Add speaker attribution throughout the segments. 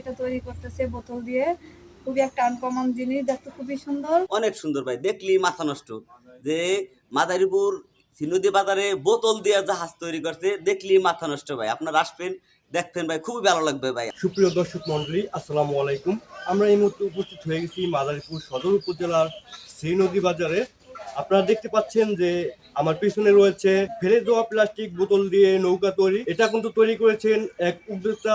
Speaker 1: এটা তৈরি করতেছে বোতল দিয়ে। খুবই একটা আনকমন জিনিস দেখতে খুবই সুন্দর।
Speaker 2: অনেক সুন্দর ভাই দেখলি মাথা নষ্ট। যে মাদারীপুর সিনুদি বাজারে বোতল দিয়ে জাহাজ তৈরি করছে দেখলি মাথা নষ্ট ভাই। আপনারা আসবেন দেখবেন ভাই খুবই ভালো লাগবে ভাই।
Speaker 3: সুপ্রিয় দর্শক মন্ডলী আসসালামু আলাইকুম। আমরা এই মুহূর্তে উপস্থিত হয়ে গেছি মাদারীপুর সদর উপজেলার শ্রীনদী বাজারে। আপনারা দেখতে পাচ্ছেন যে আমার পিছনে রয়েছে ফেলে দেওয়া প্লাস্টিক বোতল দিয়ে নৌকা তৈরি। এটা কিন্তু তৈরি করেছেন এক উদ্যোক্তা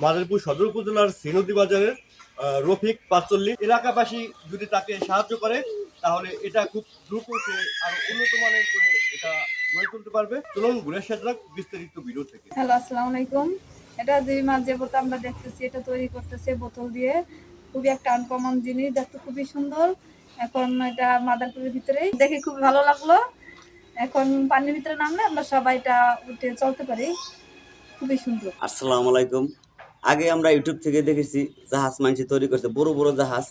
Speaker 3: মাদারীপুর সদর উপজেলার শ্রীনদী বাজারের আহ, রফিক পাঁচচল্লিশ। এলাকাবাসী যদি তাকে সাহায্য করে তাহলে এটা খুব দ্রুত সে আরও উন্নত মানের করে এটা গড়ে তুলতে পারবে। চলুন ঘুরে সাজলাক বিস্তারিত ভিডিও থেকে।
Speaker 1: হ্যালো আসসালামু আলাইকুম। এটা দুই মাস যাবত আমরা দেখতেছি এটা তৈরি করতেছে বোতল দিয়ে। খুবই একটা আনকমন জিনিস দেখতে খুবই সুন্দর। এখন এটা মাদারপুরের ভিতরে দেখে খুব ভালো লাগল। এখন পানির ভিতরে নামলে আমরা সবাই এটা উঠে চলতে পারি। খুবই সুন্দর।
Speaker 2: আসসালামু আলাইকুম। আগে আমরা ইউটিউব থেকে দেখেছি জাহাজ মানুষ তৈরি করছে, বড় বড় জাহাজ।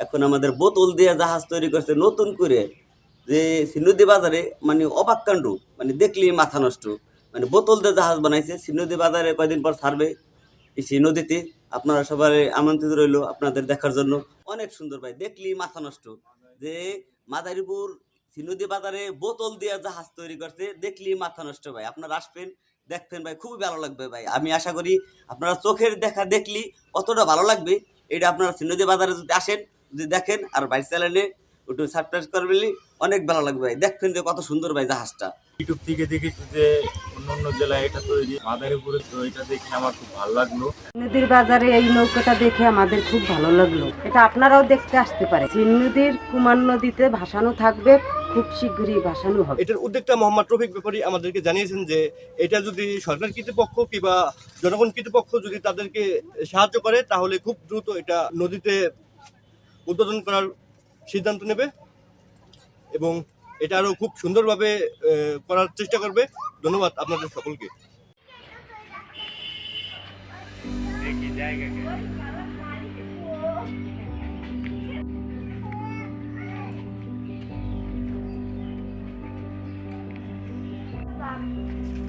Speaker 2: এখন আমাদের বোতল দিয়ে জাহাজ তৈরি করছে নতুন করে। যে সিনুদি বাজারে মানে অবাক কাণ্ড মানে দেখলি মাথা নষ্ট। মানে বোতল দিয়ে জাহাজ বানাইছে সিনুদি বাজারে কয়দিন পর ছাড়বে এই সেই নদীতে আপনারা সবাই আমন্ত্রিত রইল আপনাদের দেখার জন্য। অনেক সুন্দর ভাই দেখলি মাথা নষ্ট। যে মাদারীপুর সিনুদি বাজারে বোতল দিয়ে জাহাজ তৈরি করছে দেখলি মাথা নষ্ট ভাই। আপনারা আসবেন দেখবেন ভাই খুবই ভালো লাগবে ভাই। আমি আশা করি আপনারা চোখের দেখা দেখলি কতটা ভালো লাগবে এটা আপনারা সিনদী বাজারে যদি আসেন যদি দেখেন আর বাইক চালানে একটু সারপ্রাইজ করবেন অনেক ভালো লাগবে ভাই। দেখবেন যে কত সুন্দর ভাই জাহাজটা।
Speaker 4: ইউটিউব থেকে দেখেছি যে অন্য অন্য জেলায় এটা তৈরি মাদারীপুরে তো এটা দেখে আমার খুব ভালো লাগল।
Speaker 5: নদীর বাজারে এই নৌকাটা দেখে আমাদের খুব ভালো লাগল। এটা আপনারাও দেখতে আসতে পারে নদীর কুমার নদীতে ভাসানো থাকবে। খুব শীঘ্রই ভাসানো হবে।
Speaker 3: এটার উদ্যোক্তা মোহাম্মদ রফিক ব্যাপারী আমাদেরকে জানিয়েছেন যে এটা যদি সরকার কর্তৃপক্ষ কিংবা জনগণ কর্তৃপক্ষ যদি তাদেরকে সাহায্য করে তাহলে খুব দ্রুত এটা নদীতে উদ্বোধন করার সিদ্ধান্ত নেবে এবং এটা আরও খুব সুন্দরভাবে আহ, করার চেষ্টা করবে। ধন্যবাদ আপনাদের সকলকে।
Speaker 4: দেখি জায়গা lá.